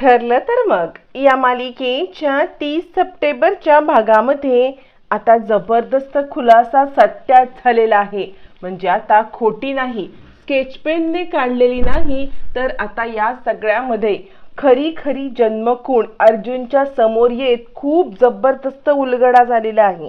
ठरलं तर मग. या मालिकेच्या तीस सप्टेंबरच्या भागामध्ये आता जबरदस्त खुलासा सत्यात झालेला आहे. म्हणजे आता खोटी नाही स्केच पेनने काढलेली नाही तर आता या सगळ्यामध्ये खरी खरी जन्मकूण अर्जुनच्या समोर येत खूप जबरदस्त उलगडा झालेला आहे.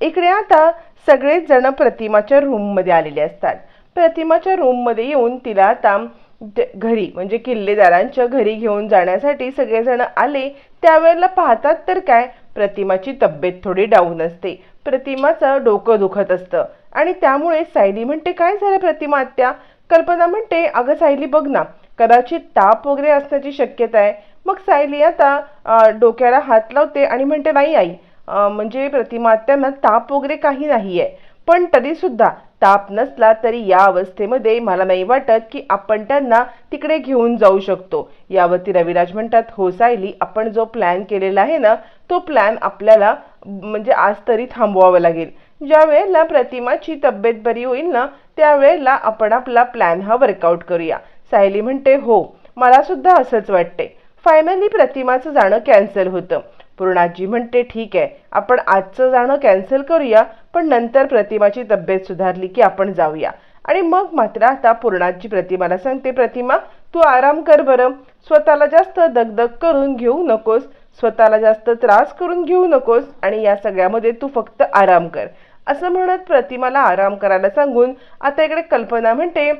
इकडे आता सगळेच जण प्रतिमाच्या रूममध्ये आलेले असतात. प्रतिमाच्या रूममध्ये येऊन तिला आता घरी म्हणजे किल्लेदारांच्या घरी घेऊन जाण्यासाठी सगळेजण आले त्यावेळेला पाहतात तर काय प्रतिमाची तब्येत थोडी डाऊन असते. प्रतिमाचं डोकं दुखत असतं. आणि त्यामुळे सायली म्हणते काय झालं प्रतिमा आत्या? कल्पना म्हणते अगं सायली बघ ना कदाचित ताप वगैरे असण्याची शक्यता आहे. मग सायली आता डोक्याला हात लावते आणि म्हणते नाही आई म्हणजे प्रतिमा आत्यांना ताप वगैरे काही नाही आहे पण तरीसुद्धा ताप नसला तरी या अवस्थेमध्ये मला नाही वाटत की आपण त्यांना तिकडे घेऊन जाऊ शकतो. यावरती रविराज म्हणतात हो सायली आपण जो प्लॅन केलेला आहे ना तो प्लॅन आपल्याला म्हणजे आज तरी थांबवावा लागेल. ज्या वेळेला प्रतिमाची तब्येत बरी होईल ना त्यावेळेला आपण आपला प्लॅन हा वर्कआउट करूया. सायली म्हणते हो मला सुद्धा असंच वाटते फायनली प्रतिमाचं जाणं कॅन्सल होतं. पूर्णाजी म्हणते ठीक आहे आपण आजचं जाणं कॅन्सल करूया पण नंतर प्रतिमाची तब्येत सुधारली की आपण जाऊया. आणि मग मात्र आता पूर्णाजी प्रतिमाला सांगते प्रतिमा तू आराम कर बरं. स्वतःला जास्त दगदग करून घेऊ नकोस. स्वतःला जास्त त्रास करून घेऊ नकोस. आणि या सगळ्यामध्ये तू फक्त आराम कर. असं म्हणत प्रतिमाला आराम करायला सांगून आता इकडे कल्पना म्हणते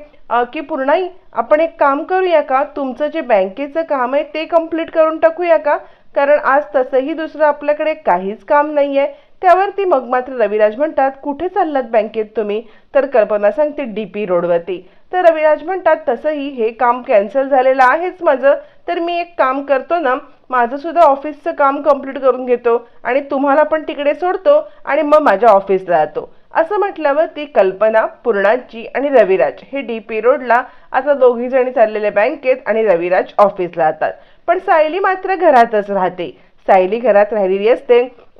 की पूर्णाई आपण एक काम करूया का? तुमचं जे बँकेचं काम आहे ते कंप्लीट करून टाकूया का? कारण आज तसंही दुसरं आपल्याकडे काहीच काम नाही आहे त्यावरती मग मात्र रविराज म्हणतात कुठे चाललात बँकेत तुम्ही? तर कल्पना सांगते डी पी रोडवरती. तर रविराज म्हणतात तसंही हे काम कॅन्सल झालेलं आहेच माझं. तर मी एक काम करतो ना माझं सुद्धा ऑफिसचं काम कंप्लीट करून घेतो आणि तुम्हाला पण तिकडे सोडतो आणि मग माझ्या ऑफिसला जातो. असं म्हटल्यावर ती कल्पना पूर्णाजी आणि रविराज हे डी पी रोडला आता दोघी जणी चाललेले बँकेत आणि रविराज ऑफिसला जातात. पण सायली मात्र घरातच राहते. सायली घरात राहिलेली असते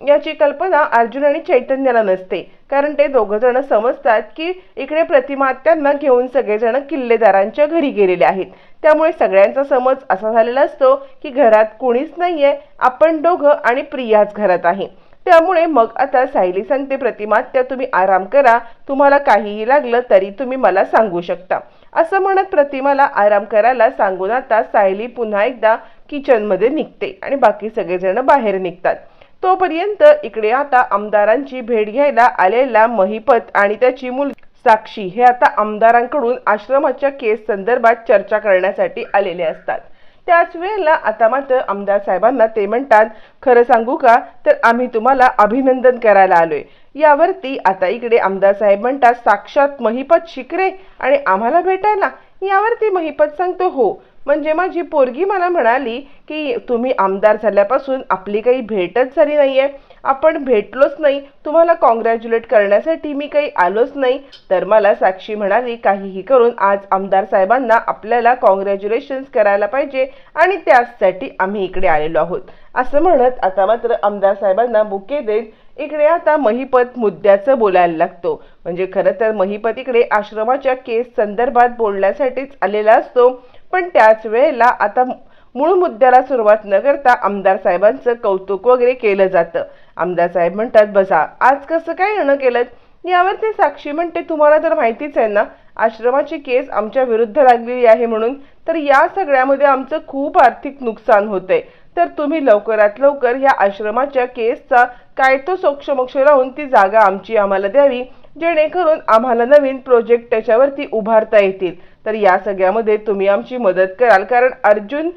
याची कल्पना अर्जुन आणि चैतन्याला नसते. कारण ते दोघंजण समजतात की इकडे प्रतिमा त्यांना घेऊन सगळेजण किल्लेदारांच्या घरी गेलेले आहेत. त्यामुळे सगळ्यांचा समज असा झालेला असतो की घरात कोणीच नाहीये आपण दोघं आणि प्रियाच घरात आहे. त्यामुळे मग आता सायली सांगते प्रतिमात्या तुम्ही आराम करा तुम्हाला काहीही लागलं तरी तुम्ही मला सांगू शकता. असं म्हणत प्रतिमाला आराम करायला सांगून आता सायली पुन्हा एकदा किचनमध्ये निघते आणि बाकी सगळेजण बाहेर निघतात. तोपर्यंत इकडे आता आमदारांची भेट घ्यायला आलेला महिपत आणि त्याची मुलगी साक्षी हे आता आमदारांकडून आश्रमाच्या केस संदर्भात चर्चा करण्यासाठी आलेले असतात. त्याच वेळेला आता मात्र आमदार साहेबांना ते म्हणतात खरं सांगू का? तर आम्ही तुम्हाला अभिनंदन करायला आलोय. यावरती आता इकडे आमदार साहेब म्हणतात साक्षात महिपत शिकरे आणि आम्हाला भेटायला. यावरती महिपत सांगतो हो म्हणजे माझी पोरगी मला म्हणाली की तुम्ही आमदार झाल्यापासून आपली काही भेटच झाली आहे आपण भेटलोच नाही. तुम्हाला कॉंग्रॅच्युलेट करण्यासाठी मी काही आलोच नाही. तर मला साक्षी म्हणाली काहीही करून आज आमदार साहेबांना आपल्याला कॉंग्रॅच्युलेशन्स करायला पाहिजे आणि त्याचसाठी आम्ही इकडे आलेलो आहोत. असं म्हणत आता मात्र आमदार साहेबांना बुके देत इकडे आता महिपत मुद्द्याचं बोलायला लागतो. म्हणजे खरं तर महिपत इकडे आश्रमाच्या केस संदर्भात बोलण्यासाठीच आलेला असतो. पण त्याच वेळेला आता मूळ मुद्द्याला सुरुवात न करता आमदार साहेबांचं कौतुक वगैरे केलं जातं. आमदार साहेब म्हणतात बसा आज कसं काय येणं केलं? यावर ते साक्षी म्हणते तुम्हाला तर माहितीच आहे ना आश्रमाची केस आमच्या विरुद्ध लागलेली आहे म्हणून. तर या सगळ्यामध्ये आमचं खूप आर्थिक नुकसान होतंय. तर तुम्ही लवकरात लवकर या आश्रमाच्या केसचा काय तो सोक्षमोक्ष लावून ती जागा आमची आम्हाला द्यावी. जेणेकरून आम्हाला नवीन प्रोजेक्ट त्याच्यावरती उभारता येतील. तर या सगळ्यामध्ये तुम्ही आमची मदत कराल. कारण अर्जुन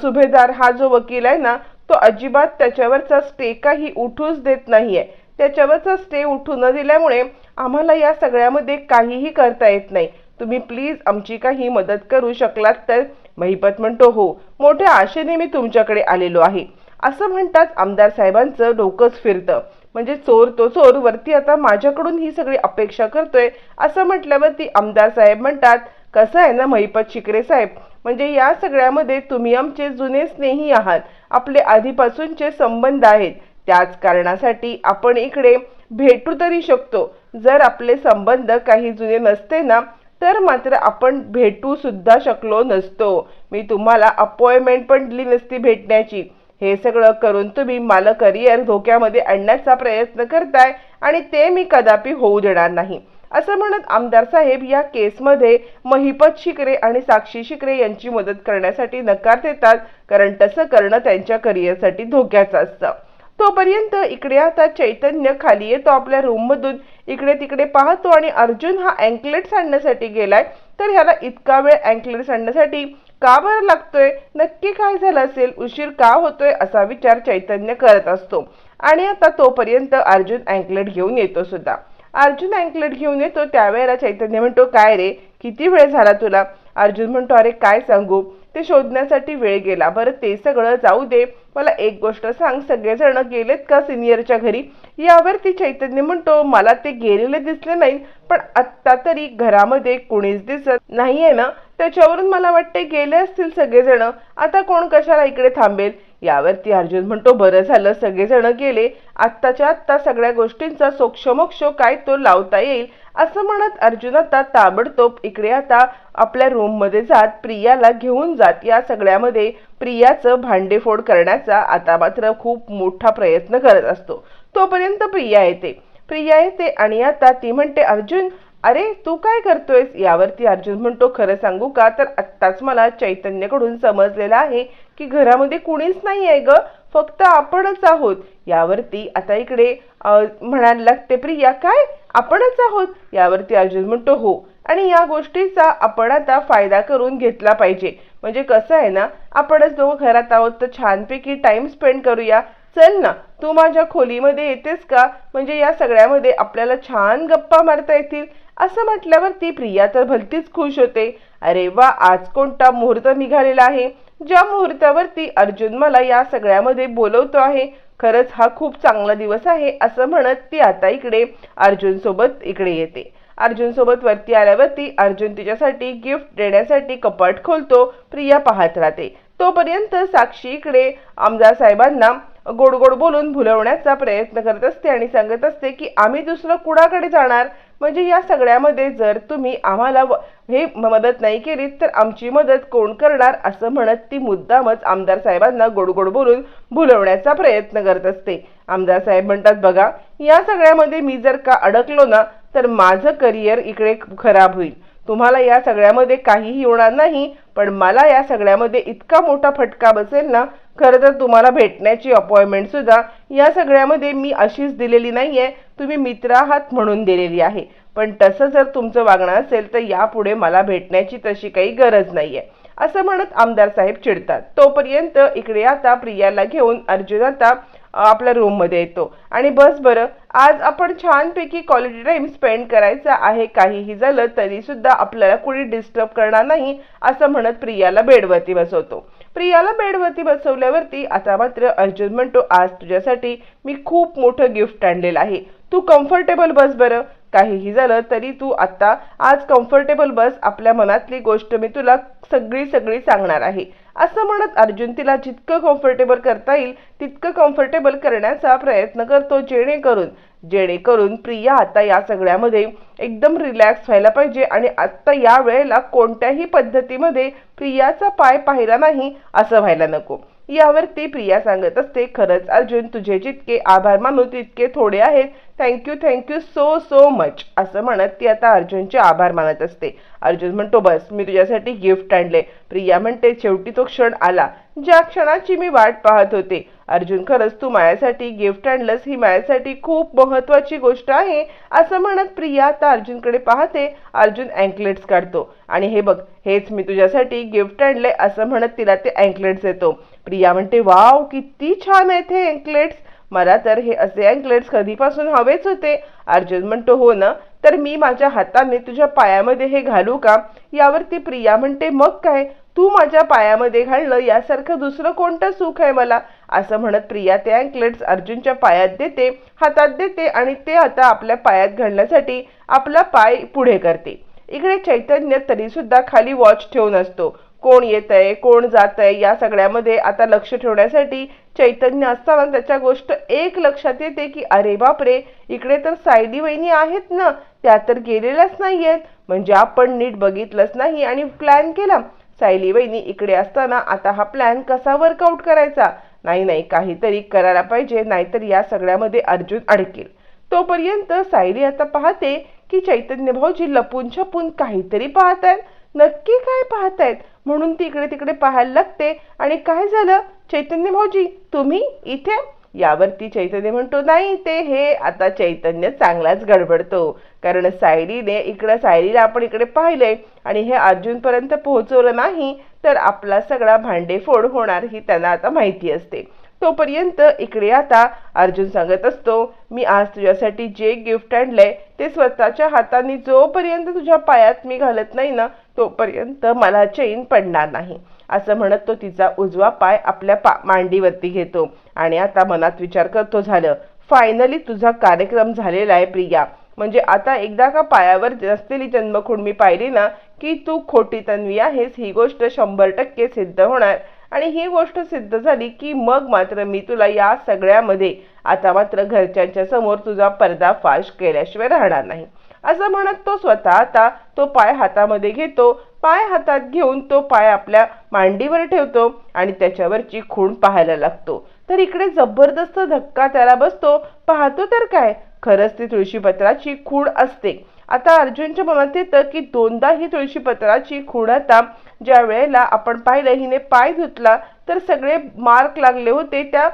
सुभेदार हा जो वकील आहे ना तो अजिबात त्याच्यावरचा स्टे काही उठूच देत नाही आहे त्याच्यावरचा स्टे उठू न दिल्यामुळे आम्हाला या सगळ्यामध्ये काहीही करता येत नाही. तुम्ही प्लीज आमची काही मदत करू शकलात तर महिपत म्हणतो हो मोठ्या आशेने मी तुमच्याकडे आलेलो आहे. असं म्हणतात आमदार साहेबांचं डोकंच फिरतं. म्हणजे चोर तो चोर वरती आता माझ्याकडून ही सगळी अपेक्षा करतोय असं म्हटल्यावरती आमदार साहेब म्हणतात कसं आहे ना महिपत शिकरे साहेब? म्हणजे या सगळ्यामध्ये तुम्ही आमचे जुने स्नेही आहात. आपले आधीपासूनचे संबंध आहेत. त्याच कारणासाठी आपण इकडे भेटू तरी शकतो. जर आपले संबंध काही जुने नसते ना तर मात्र आपण भेटू सुद्धा शकलो नसतो. मी तुम्हाला अपॉइंटमेंट पण दिली नसती भेटण्याची. हे सगळं करून तुम्ही मला करिअर धोक्यामध्ये आणण्याचा प्रयत्न करताय आणि ते मी कदापि होऊ देणार नाही. असं म्हणत आमदार साहेब या केसमध्ये महिपत शिकरे आणि साक्षी शिकरे यांची मदत करण्यासाठी नकार देतात कारण तसं करणं त्यांच्या करिअरसाठी धोक्याचं असतं. तोपर्यंत इकडे आता चैतन्य खाली येतो आपल्या रूममधून. इकडे तिकडे पाहतो आणि अर्जुन हा अँकलेट्स आणण्यासाठी गेलाय. तर ह्याला इतका वेळ अँकलेट्स आणण्यासाठी का बरं लागतोय? नक्की काय झालं असेल? उशीर का होतोय? असा विचार चैतन्य करत असतो. आणि आता तोपर्यंत अर्जुन अँकलेट घेऊन येतो सुद्धा. अर्जुन अँकलेट घेऊन येतो. त्यावेळेला चैतन्य म्हणतो काय रे? किती वेळ झाला तुला? अर्जुन म्हणतो अरे काय सांगू? ते शोधण्यासाठी वेळ गेला. बरं ते सगळं जाऊ दे. मला एक गोष्ट सांग. सगळेजण गेलेत का सिनियरच्या घरी? यावर ती चैतन्य म्हणतो मला ते गेलेले दिसले नाही पण आत्ता तरी घरामध्ये कुणीच दिसत नाहीये ना? त्याच्यावरून मला वाटते गेले असतील सगळेजण. आता कोण कशाला इकडे थांबेल? यावरती अर्जुन म्हणतो बरं झालं सगळेजण गेले. आत्ताच्या आत्ता सगळ्या गोष्टींचा सोक्षमोक्ष काय तो लावता येईल असं म्हणत अर्जुन आता ताबडतोब इकडे आता आपल्या रूममध्ये जात प्रियाला घेऊन जात. या सगळ्यामध्ये प्रियाचं भांडेफोड करण्याचा आता मात्र खूप मोठा प्रयत्न करत असतो. तोपर्यंत प्रिया येते. प्रिया येते आणि आता ती म्हणते अर्जुन अरे तू काय करतोयस? यावरती अर्जुन म्हणतो खरं सांगू का? तर आत्ताच मला चैतन्यकडून समजलेलं आहे की घरामध्ये कुणीच नाही आहे ग. फक्त आपणच आहोत. यावरती आता इकडे म्हणायला लागते प्रिया काय? आपणच आहोत? यावरती अर्जुन म्हणतो हो. आणि या गोष्टीचा आपण आता फायदा करून घेतला पाहिजे. म्हणजे कसं आहे ना आपणच दोघं घरात आहोत तर छानपैकी टाइम स्पेंड करूया. चल ना तू माझ्या खोलीमध्ये येतेस का? म्हणजे या सगळ्यामध्ये आपल्याला छान गप्पा मारता येतील. असं म्हटल्यावर ती प्रिया तर भलतीच खुश होते. अरे वा आज कोणता मुहूर्त निघालेला आहे? ज्या मुहूर्तावरती अर्जुन मला या सगळ्यामध्ये बोलवतो आहे खरंच हा खूप चांगला दिवस आहे असं म्हणत ती आता इकडे अर्जुन सोबत इकडे येते. अर्जुन सोबत वरती आल्यावरती अर्जुन तिच्यासाठी गिफ्ट देण्यासाठी कपाट खोलतो प्रिया पाहत राहते. तोपर्यंत साक्षी इकडे आमदार साहेबांना गोड गोड बोलून भुलवण्याचा प्रयत्न करत असते आणि सांगत असते की आम्ही दुसरं कुणाकडे जाणार? म्हणजे या सगळ्यामध्ये जर तुम्ही आम्हाला हे मदत नाही केलीत तर आमची मदत कोण करणार? असं म्हणत ती मुद्दामच आमदार साहेबांना गोडगोड बोलून भुलवण्याचा प्रयत्न करत असते. आमदार साहेब म्हणतात बघा या सगळ्यामध्ये मी जर का अडकलो ना तर माझं करिअर इकडे खराब होईल. तुम्हाला या सगळ्यामध्ये काहीही होणार नाही पण मला या सगळ्यामध्ये इतका मोठा फटका बसेल ना खरं तर तुम्हाला भेटण्याची अपॉइंटमेंटसुद्धा या सगळ्यामध्ये मी अशीच दिलेली नाही आहे तुम्ही मित्र आहात म्हणून दिलेली आहे. पण तसं जर तुमचं वागणं असेल तर यापुढे मला भेटण्याची तशी काही गरज नाही आहे असं म्हणत आमदार साहेब चिडतात. तोपर्यंत इकडे आता प्रियाला घेऊन अर्जुन आता आपल्या रूममध्ये येतो. आणि बस बरं आज आपण छानपैकी क्वालिटी टाईम स्पेंड करायचा आहे. काहीही झालं तरीसुद्धा आपल्याला कुणी डिस्टर्ब करणार नाही असं म्हणत प्रियाला बेडवरती बसवतो. प्रियाला बेडवरती बसवल्यावरती आता मात्र अर्जुन म्हणतो आज तुझ्यासाठी मी खूप मोठं गिफ्ट आणलेलं आहे. तू कम्फर्टेबल बस बरं. काहीही झालं तरी तू आत्ता आज कम्फर्टेबल बस. आपल्या मनातली गोष्ट मी तुला सगळी सगळी सांगणार आहे. असं म्हणत अर्जुन तिला जितकं कम्फर्टेबल करता येईल तितकं कम्फर्टेबल करण्याचा प्रयत्न करतो जेणेकरून जेणेकरून प्रिया आता या सगळ्यामध्ये एकदम रिलॅक्स व्हायला पाहिजे आणि आत्ता या वेळेला कोणत्याही पद्धतीमध्ये प्रियाचा पाय पाहिला नाही असं व्हायला नको. यावर ती प्रिया सांगत असते खरंच अर्जुन तुझे जितके आभार मानू तितके थोडे आहेत. Thank you thank you so so much असं म्हणत ती आता अर्जुनचे आभार मानत असते. अर्जुन म्हणतो बस मी तुझ्यासाठी गिफ्ट आणले. प्रिया म्हणते शेवटी तो क्षण आला ज्या क्षणाची मी वाट पाहत होते. अर्जुन खरंच तू माझ्यासाठी गिफ्ट आणलंस ही माझ्यासाठी खूप महत्वाची गोष्ट आहे. असं म्हणत प्रिया आता अर्जुनकडे पाहते. अर्जुन अँकलेट्स काढतो. आणि हे बघ हेच मी तुझ्यासाठी गिफ्ट आणले असं म्हणत तिला ते अँकलेट्स येतो प्रिया म्हणते वाव किती छान आहेत हे अँकलेट्स मला तर हे असे अँकलेट्स कधीपासून हवेच होते. अर्जुन म्हणतो हो ना तर मी माझ्या हाताने तुझ्या पायामध्ये हे घालू का? यावरती प्रिया म्हणते मग काय? तू माझ्या पायामध्ये घालणं यासारखं दुसरं कोणतं सुख आहे मला? असं म्हणत प्रिया ते अँकलेट्स अर्जुनच्या पायात देते हातात देते आणि ते आता आपल्या पायात घालण्यासाठी आपला पाय पुढे करते. इकडे चैतन्य तरी सुद्धा खाली वॉच ठेवून असतो. कोण येत आहे कोण जात आहे या सगळ्यामध्ये आता लक्ष ठेवण्यासाठी चैतन्य असताना त्याच्या गोष्ट एक लक्षात येते की अरे बापरे इकडे तर सायली वहिनी आहेत ना त्या तर गेलेल्याच नाही आहेत म्हणजे आपण नीट बघितलंच नाही आणि प्लॅन केला. सायली वहिनी इकडे असताना आता हा प्लॅन कसा वर्कआउट करायचा? नाही नाही काहीतरी करायला पाहिजे नाहीतर या सगळ्यामध्ये अर्जुन अडकेल. तोपर्यंत सायली आता पाहते की चैतन्य भाऊजी लपून छपून काहीतरी पाहत आहेत नक्की काय पाहतायत? म्हणून ती इकडे तिकडे पाहायला लागते. आणि काय झालं? चैतन्य भाऊजी तुम्ही इथे? यावरती चैतन्य म्हणतो नाही ते हे आता चैतन्य चांगलाच गडबडतो. कारण सायरीने इकडं सायरीला आपण इकडे पाहिलंय. आणि हे अर्जुनपर्यंत पोहोचवलं नाही तर आपला सगळा भांडेफोड होणार ही त्यांना आता माहिती असते. तोपर्यंत इकडे आता अर्जुन सांगत असतो मी आज तुझ्यासाठी जे गिफ्ट आणलंय ते स्वतःच्या हाताने जोपर्यंत तुझ्या पायात मी घालत नाही ना तोपर्यंत मला चैन पडणार नाही. असं म्हणत तो तिचा उजवा पाय आपल्या पा मांडीवरती घेतो. आणि आता मनात विचार करतो झालं. फायनली तुझा कार्यक्रम झालेला आहे प्रिया. म्हणजे आता एकदा का पायावर नसलेली जन्मखुण मी पाहिली ना की तू खोटी तन्वी आहेस ही गोष्ट शंभर टक्के सिद्ध होणार. आणि ही गोष्ट सिद्ध झाली की मग मात्र मी तुला या सगळ्यामध्ये आता मात्र घरच्यांच्या समोर तुझा पर्दाफाश केल्याशिवाय राहणार नाही. असं म्हणत तो स्वतः आता तो पाय हातामध्ये घेतो पाय हातात घेऊन तो पाय आपल्या मांडीवर ठेवतो आणि त्याच्यावरची खूण पाहायला लागतो. तर इकडे जबरदस्त धक्का त्याला बसतो. पाहतो तर काय? खरंच ती तुळशीपत्राची खूण असते. आता अर्जुनच्या मनात येतं की दोनदा ही तुळशीपत्राची खूण आता ज्या वेळेला आपण पाहिलं हिने पाय धुतला तर सगळे मार्क लागले होते त्या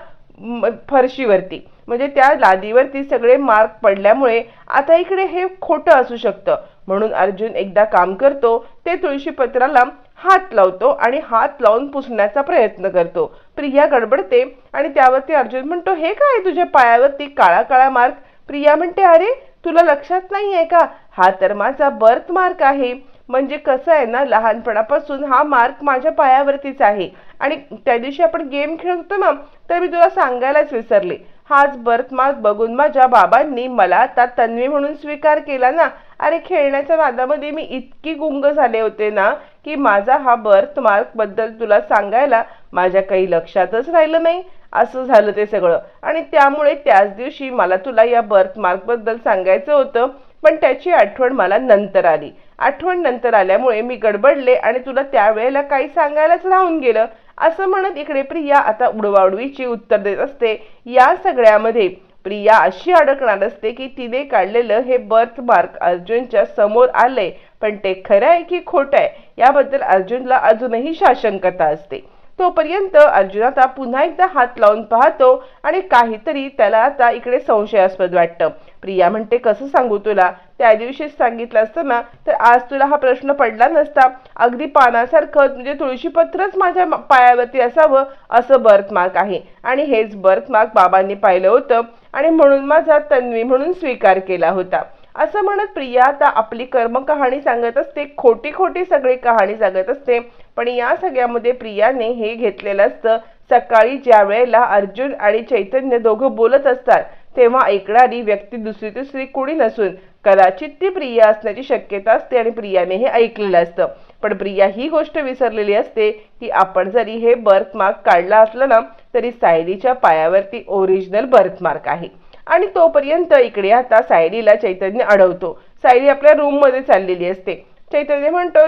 फरशीवरती. म्हणजे त्या लादीवरती सगळे मार्क पडल्यामुळे आता इकडे हे खोटं असू शकतं. म्हणून अर्जुन एकदा काम करतो ते तुळशीपत्राला हात लावतो आणि हात लावून पुसण्याचा प्रयत्न करतो. प्रिया गडबडते आणि त्यावरती अर्जुन म्हणतो हे काय तुझ्या पायावरती काळा काळा मार्क? प्रिया म्हणते अरे तुला लक्षात नाही आहे का? हा तर माझा बर्थ मार्क आहे. म्हणजे कसं आहे ना लहानपणापासून हा मार्क माझ्या पायावरतीच आहे. आणि त्या दिवशी आपण गेम खेळत होतो ना तर मी तुला सांगायलाच विसरले. हाच बर्थ मार्क बघून माझ्या बाबांनी मला आता तन्वी म्हणून स्वीकार केला ना. अरे खेळण्याच्या नादामध्ये मी इतकी गुंग झाले होते ना की माझा हा बर्थ मार्कबद्दल तुला सांगायला माझ्या काही लक्षातच राहिलं नाही. असं झालं ते सगळं. आणि त्यामुळे त्याच दिवशी मला तुला या बर्थ मार्कबद्दल सांगायचं होतं पण त्याची आठवण मला नंतर आली. आठवण नंतर आल्यामुळे मी गडबडले आणि तुला त्यावेळेला काही सांगायलाच राहून गेलं. असं म्हणत इकडे प्रिया आता उडवाउडवीची उत्तर देत असते. या सगळ्यामध्ये प्रिया अशी अडकणार असते की तिने काढलेलं हे बर्थ मार्क अर्जुनच्या समोर आलंय पण ते खरं आहे की खोटं आहे? याबद्दल अर्जुनला अजूनही शाशंकता असते. तोपर्यंत अर्जुन आता पुन्हा एकदा हात लावून पाहतो आणि काहीतरी त्याला आता इकडे संशयास्पद वाटतं. प्रिया म्हणते कसं सांगू तुला? त्या दिवशीच सांगितलं असतं ना तर आज तुला हा प्रश्न पडला नसता. अगदी पानासारखं म्हणजे तुळशीपत्रच माझ्या पायावरती असावं असं बर्थमार्क आहे. आणि हेच बर्थमार्क बाबांनी पाहिलं होतं आणि म्हणून माझा तन्वी म्हणून स्वीकार केला होता. असं म्हणत प्रिया आता आपली कर्म कहाणी सांगत असते. खोटी खोटी सगळी कहाणी सांगत असते. पण या सगळ्यामध्ये प्रियाने हे घेतलेलं असतं. सकाळी ज्या वेळेला अर्जुन आणि चैतन्य दोघं बोलत असतात तेव्हा ऐकणारी व्यक्ती दुसरी तिसरी कुणी नसून कदाचित ती प्रिया असण्याची शक्यता असते आणि प्रियाने हे ऐकलेलं असतं. पण प्रिया ही गोष्ट विसरलेली असते की आपण जरी हे बर्थमार्क काढला असलं ना तरी सायलीच्या पायावरती ओरिजिनल बर्थमार्क आहे. आणि तोपर्यंत इकडे आता सायरीला चैतन्य अडवतो. सायरी आपल्या रूममध्ये चाललेली असते. चैतन्य म्हणतो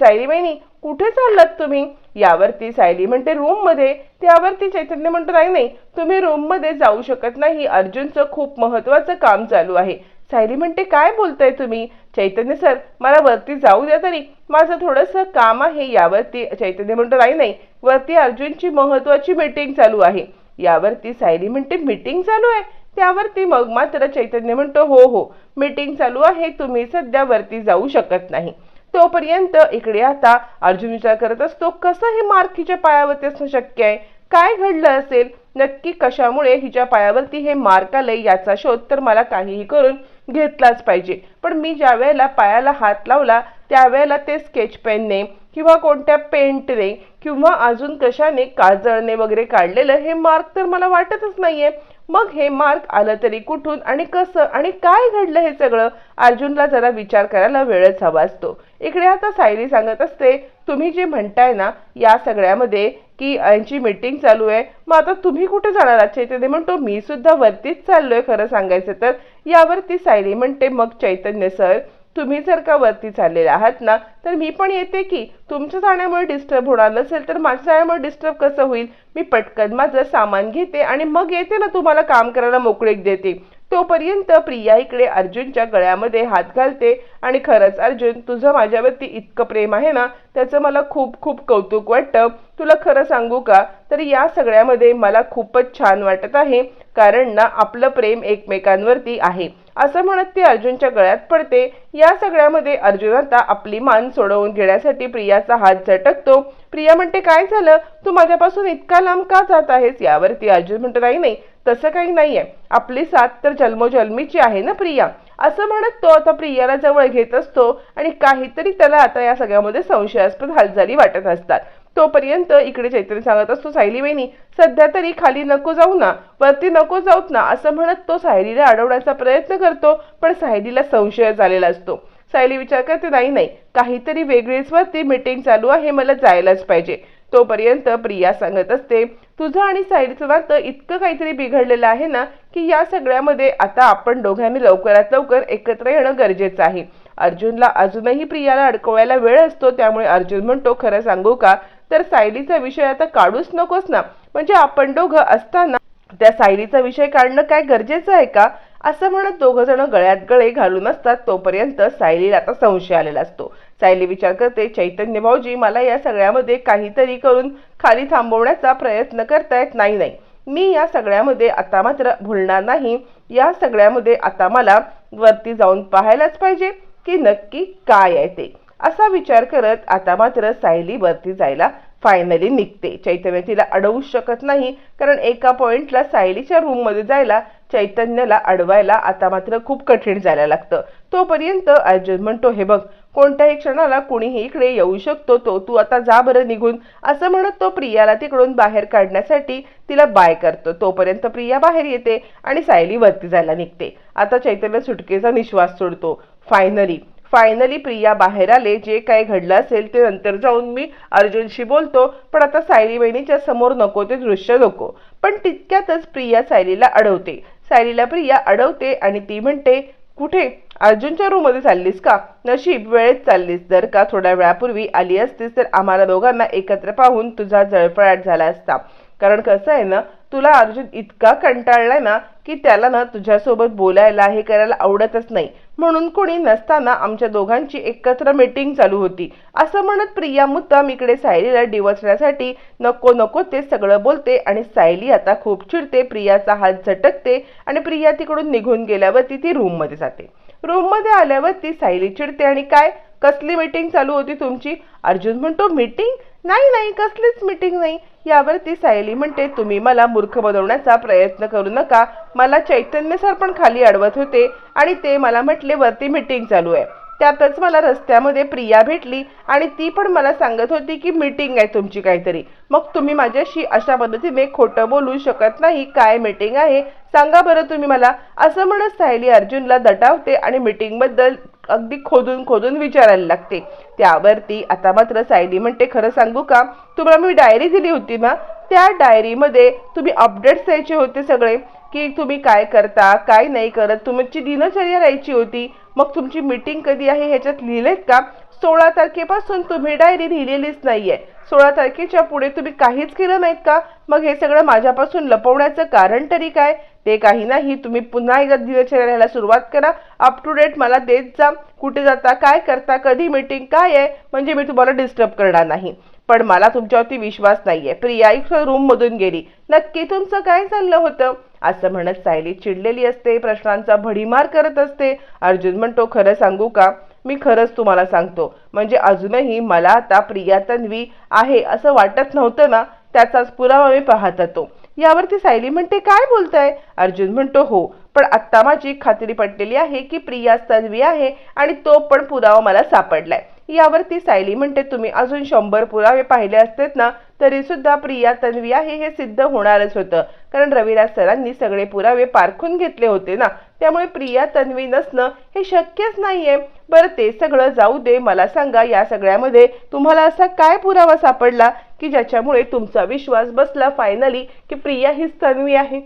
सायली बहिणी कुठे चाललात तुम्ही? यावरती सायली म्हणते रूममध्ये त्यावरती चैतन्य म्हणतो नाही नाही तुम्ही रूममध्ये जाऊ शकत नाही. अर्जुनचं खूप महत्वाचं काम चालू आहे. सायली म्हणते काय बोलताय तुम्ही? चैतन्य सर मला वरती जाऊ द्या तरी. माझं थोडंसं काम आहे यावरती. चैतन्य म्हणतो नाही नाही वरती अर्जुनची महत्वाची मीटिंग चालू आहे. यावरती सायली म्हणते मीटिंग चालू आहे? त्यावरती मग मात्र चैतन्य म्हणतो हो हो मीटिंग चालू आहे तुम्ही सध्या वरती जाऊ शकत नाही. तोपर्यंत इकडे आता अर्जुन विचार करत असतो कसं हे मार्क हिच्या पायावरती असणं शक्य आहे? काय घडलं असेल? नक्की कशामुळे हिच्या पायावरती हे मार्क आले याचा शोध तर मला काहीही करून घेतलाच पाहिजे. पण मी ज्या वेळेला पायाला हात लावला त्यावेळेला ते स्केच पेनने किंवा कोणत्या पेंटने किंवा अजून कशाने काजळने वगैरे काढलेलं हे मार्क तर मला वाटतच नाहीये. मग हे मार्क आलं तरी कुठून आणि कसं आणि काय घडलं हे सगळं? अर्जुनला जरा विचार करायला वेळच हवा असतो. इकडे आता सायली सांगत असते तुम्ही जे म्हणताय ना या सगळ्यामध्ये की यांची मीटिंग चालू आहे. मग आता तुम्ही कुठे जाणार आहात चैतन्य? म्हणतो मी सुद्धा वरतीच चाललोय खरं सांगायचं तर. यावरती सायली म्हणते मग चैतन्य सर तुम्ही जर का वरती चाललेले आहात ना तर मी पण येते की तुमच्या जाण्यामुळे डिस्टर्ब होणार नसेल तर माझ्या जाण्यामुळे डिस्टर्ब कसं होईल? मी पटकन माझं सामान घेते आणि मग येते ना तुम्हाला काम करायला मोकळीक देते. तोपर्यंत प्रिया इकडे अर्जुनच्या गळ्यामध्ये हात घालते आणि खरंच अर्जुन तुझं माझ्यावरती इतकं प्रेम आहे ना त्याचं मला खूप खूप कौतुक वाटतं. तुला खरं सांगू का? तर या सगळ्यामध्ये मला खूपच छान वाटत आहे कारण ना आपलं प्रेम एकमेकांवरती आहे. असं म्हणत ती अर्जुनच्या गळ्यात पडते. या सगळ्यामध्ये अर्जुन आता आपली मान सोडवून घेण्यासाठी प्रियाचा हात झटकतो. प्रिया म्हणते काय झालं? तू माझ्यापासून इतका लांब का जात आहेस? यावरती अर्जुन म्हणतो नाही नाही तसं काही नाहीये. आपली साथ तर जन्मोजन्मीची आहे ना प्रिया? असं म्हणत तो आता प्रियाला जवळ घेत असतो आणि काहीतरी त्याला आता या सगळ्यामध्ये संशयास्पद हालचाली वाटत असतात. तोपर्यंत इकडे चैतन्य सांगत असतो सायली वहिनी सध्या तरी खाली नको जाऊ ना वरती नको जाऊत ना असं म्हणत तो सायलीला अडवण्याचा प्रयत्न करतो पण सायलीला संशय झालेला असतो. सायली विचार करते नाही नाही काहीतरी वेगळीच वरती मीटिंग चालू आहे मला जायलाच पाहिजे. तोपर्यंत प्रिया सांगत असते तुझं आणि सायलीचं नातं इतकं काहीतरी बिघडलेलं आहे ना की या सगळ्यामध्ये आता आपण दोघांनी लवकरात लवकर एकत्र येणं गरजेचं आहे. अर्जुनला अजूनही प्रियाला अडकवायला वेळ असतो त्यामुळे अर्जुन म्हणतो खरं सांगू का तर सायलीचा विषय आता काढूच नकोस ना. म्हणजे आपण दोघं असताना त्या सायलीचा विषय काढणं काय गरजेचं आहे का? असं म्हणत दोघं जण गळ्यात गळे घालून असतात. तोपर्यंत सायलीला आता संशय आलेला असतो. सायली विचार करते चैतन्य भाऊजी मला या सगळ्यामध्ये काहीतरी करून खाली थांबवण्याचा प्रयत्न करतायत. नाही नाही. मी या सगळ्यामध्ये आता मात्र भुलणार नाही. या सगळ्यामध्ये आता मला वरती जाऊन पाहायलाच पाहिजे की नक्की काय आहे ते. असा विचार करत आता मात्र सायली वरती जायला फायनली निघते. चैतन्य तिला अडवू शकत नाही कारण एका पॉइंटला सायलीच्या रूममध्ये जायला चैतन्याला अडवायला आता मात्र खूप कठीण जायला लागतं. तोपर्यंत अर्जुन म्हणतो हे बघ कोणत्याही क्षणाला कुणीही इकडे येऊ शकतो तो तू आता जा बरं निघून. असं म्हणत तो प्रियाला तिकडून बाहेर काढण्यासाठी तिला बाय करतो. तोपर्यंत प्रिया बाहेर येते आणि सायली वरती जायला निघते. आता चैतन्य सुटकेचा निश्वास सोडतो. फायनली फायनली प्रिया बाहेर आले. जे काय घडलं असेल ते नंतर जाऊन मी अर्जुनशी बोलतो. पण आता सायली बहिणीच्या समोर नको ते दृश्य नको. पण तितक्यातच प्रिया सायलीला अडवते. सायलीला प्रिया अडवते आणि ती म्हणते कुठे? अर्जुनच्या रूममध्ये चाललीस का? नशीब वेळेत चाललीस. जर का थोड्या वेळापूर्वी आली असतीस तर आम्हाला दोघांना एकत्र पाहून तुझा जळफळाट झाला असता. कारण कसं आहे ना तुला अर्जुन इतका कंटाळलाय ना की त्याला ना तुझ्यासोबत बोलायला हे करायला आवडतच नाही. म्हणून कोणी नसताना आमच्या दोघांची एकत्र मीटिंग चालू होती. असं म्हणत प्रिया मुद्दाम इकडे सायलीला डिवचण्यासाठी नको नको ते सगळं बोलते आणि सायली आता खूप चिडते प्रियाचा हात झटकते आणि प्रिया तिकडून निघून गेल्यावरती ती रूममध्ये जाते. रूममध्ये आल्यावर ती सायली चिडते आणि काय? कसली मीटिंग चालू होती तुमची? अर्जुन म्हणतो मीटिंग नाही नाही कसलीच मीटिंग नाही. यावरती सायली म्हणते तुम्ही मला मूर्ख बनवण्याचा प्रयत्न करू नका. मला चैतन्य सर पण खाली अडवत होते आणि ते मला म्हटले वरती मीटिंग चालू आहे. त्यातच मला रस्त्यामध्ये प्रिया भेटली आणि ती पण मला सांगत होती की मीटिंग आहे तुमची काहीतरी. मग तुम्ही माझ्याशी अशा पद्धतीने खोटं बोलू शकत नाही. काय मीटिंग आहे? सांगा बरं तुम्ही मला. असं म्हणत सायली अर्जुनला दटावते आणि मीटिंगबद्दल अगदी खोदून खोदून विचारायला लागते. त्यावरती आता मात्र सायली म्हणते खरं सांगू का? तुम्हाला मी डायरी दिली होती ना? त्या डायरीमध्ये तुम्ही अपडेट्स द्यायचे होते सगळे. की तुम्ही काय करता काय नाही करत तुमची दिनचर्या राहायची होती. मग तुमची मीटिंग कधी आहे? ह्याच्यात लिहिलेत का? सोळा तारखेपासून तुम्ही डायरी लिहिलेलीच नाहीये. सोळा तारखेच्या पुढे तुम्ही काहीच केलं नाहीत का? मग हे सगळं माझ्यापासून लपवण्याचं कारण तरी काय? ते काही नाही. तुम्ही पुन्हा एकदा दिनचर्या राहायला सुरुवात करा. अप टू डेट मला देत जा. कुठे जाता काय करता कधी मीटिंग काय आहे म्हणजे मी तुम्हाला डिस्टर्ब करणार नाही. पण मला तुमच्यावरती विश्वास नाहीये. प्रिया रूम मधून गेली. नक्की तुमचं काय चाललं होतं? असं म्हणत सायली चिडलेली असते प्रश्नांचा भडीमार करत असते. अर्जुन म्हणतो खरं सांगू का? मी खरंच तुम्हाला सांगतो. म्हणजे अजूनही मला आता प्रिया तन्वी आहे असं वाटत नव्हतं ना? त्याचाच पुरावा मी पाहत होतो. यावरती सायली म्हणते काय बोलताय? अर्जुन म्हणतो हो पण आत्ता माझी खात्री पटलेली आहे की प्रिया तन्वी आहे आणि तो पण पुरावा मला सापडलाय. यावरती सायली म्हणते तुम्ही अजून शंभर पुरावे पाहिले असतेत ना तरी सुद्धा प्रिया तन्वी आहे हे सिद्ध होणारच होतं. कारण रविराज सरांनी सगळे पुरावे पारखून घेतले होते ना त्यामुळे प्रिया तन्वी नसणं हे शक्यच नाहीये. बरं ते सगळं जाऊ दे मला सांगा या सगळ्यामध्ये तुम्हाला असा काय पुरावा सापडला? की ज्याच्यामुळे तुमचा विश्वास बसला फायनली की प्रिया हीच तन्वी आहे.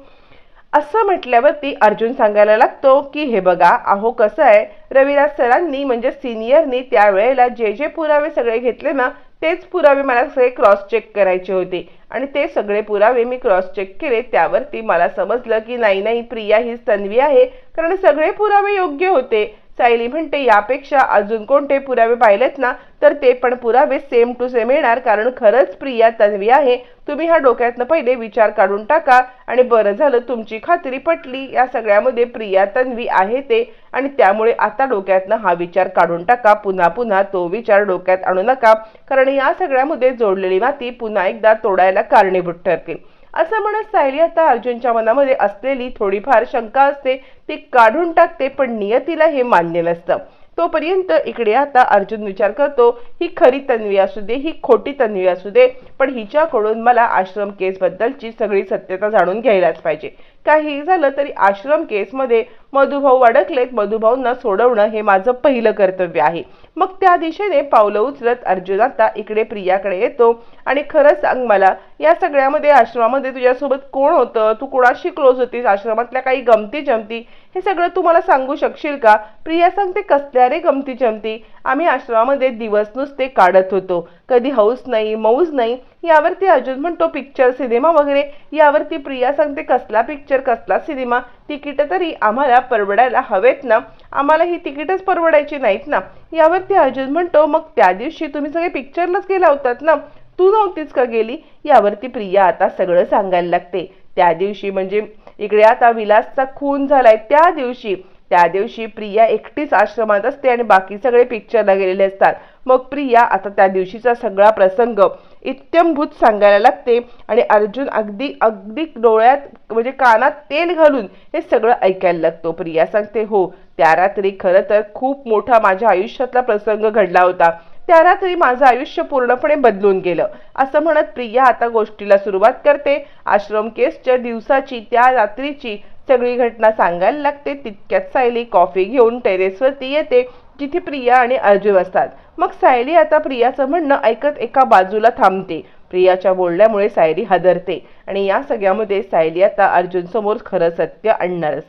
असं म्हटल्यावरती अर्जुन सांगायला लागतो की हे बघा अहो कसं आहे रविराज सरांनी म्हणजे सिनियरनी त्यावेळेला जे जे पुरावे सगळे घेतले ना तेच पुरावे मला सगळे क्रॉस चेक करायचे होते. आणि ते सगळे पुरावे मी क्रॉस चेक केले त्यावरती मला समजलं की नाही नाही प्रिया हीच तन्वी आहे. कारण सगळे पुरावे योग्य होते. सायली म्हणते यापेक्षा अजून कोणते पुरावे पाहिलेत ना तर ते पण पुरावे सेम टू सेम येणार कारण खरंच प्रिया तन्वी आहे. तुम्ही हा डोक्यातनं पहिले विचार काढून टाका आणि बरं झालं तुमची खात्री पटली. या सगळ्यामध्ये प्रिया तन्वी आहे ते. आणि त्यामुळे आता डोक्यातनं हा विचार काढून टाका. पुन्हा पुन्हा तो विचार डोक्यात आणू नका कारण या सगळ्यामध्ये जोडलेली माती पुन्हा एकदा तोडायला कारणीभूत ठरतील असं म्हणत सायली आता अर्जुनच्या मनामध्ये असलेली थोडीफार शंका असते ती काढून टाकते पण नियतीला हे मान्य नसतं. तोपर्यंत इकडे आता अर्जुन विचार करतो ही खरी तन्वी असू दे ही खोटी तन्वी असू दे पण हिच्याकडून मला आश्रम केसबद्दलची सगळी सत्यता जाणून घ्यायलाच पाहिजे. काही झालं तरी आश्रम केसमध्ये मधुभाऊ अडकलेत मधुभाऊंना सोडवणं हे माझं पहिलं कर्तव्य आहे. मग त्या दिशेने पावलं उचलत अर्जुन आता इकडे प्रियाकडे येतो आणि खरं सांग मला या सगळ्यामध्ये आश्रमामध्ये तुझ्यासोबत कोण होतं? तू कोणाशी क्लोज होतीस? आश्रमातल्या काही गमती जमती हे सगळं तू मला सांगू शकशील का? प्रिया सांगते कसल्या रे गमती जमती? आम्ही आश्रमामध्ये दिवस नुसते काढत होतो. कधी हौस नाही मौज नाही. यावरती अर्जुन म्हणतो पिक्चर सिनेमा वगैरे. यावरती प्रिया सांगते कसला पिक्चर कसला सिनेमा? तिकीट तरी आम्हाला परवडायला हवेत ना? आम्हाला ही तिकीटच परवडायची नाहीत ना? यावरती अर्जुन म्हणतो मग त्या दिवशी तुम्ही सगळे पिक्चरलाच गेला होतात ना? तू नव्हतीच का गेली? यावरती प्रिया आता सगळं सांगायला लागते. त्या दिवशी म्हणजे इकडे आता विलासचा खून झालाय. त्या दिवशी त्या दिवशी प्रिया एकटीच आश्रमात असते आणि बाकी सगळे पिक्चरला गेलेले असतात. मग प्रिया आता त्या दिवशीचा सगळा प्रसंग इत्यंभूत सांगायला लागते आणि अर्जुन अगदी अगदी डोळ्यात म्हणजे कानात तेल घालून हे सगळं ऐकायला लागतो. प्रिया सांगते हो त्या रात्री खरं तर खूप मोठा माझ्या आयुष्यातला प्रसंग घडला होता. त्या रात्री माझं आयुष्य पूर्णपणे बदलून गेलं. असं म्हणत प्रिया आता गोष्टीला सुरुवात करते. आश्रम केसच्या दिवसाची त्या रात्रीची सगळी घटना सांगायला लागते. तितक्यात सायली कॉफी घेऊन टेरेसवरती येते जिथे प्रिया आणि अर्जुन असतात. मग सायली आता प्रियाचं म्हणणं ऐकत एका बाजूला थांबते. प्रियाच्या बोलण्यामुळे सायली हादरते आणि या सगळ्यामध्ये सायली आता अर्जुन समोर खरं सत्य आणणारच.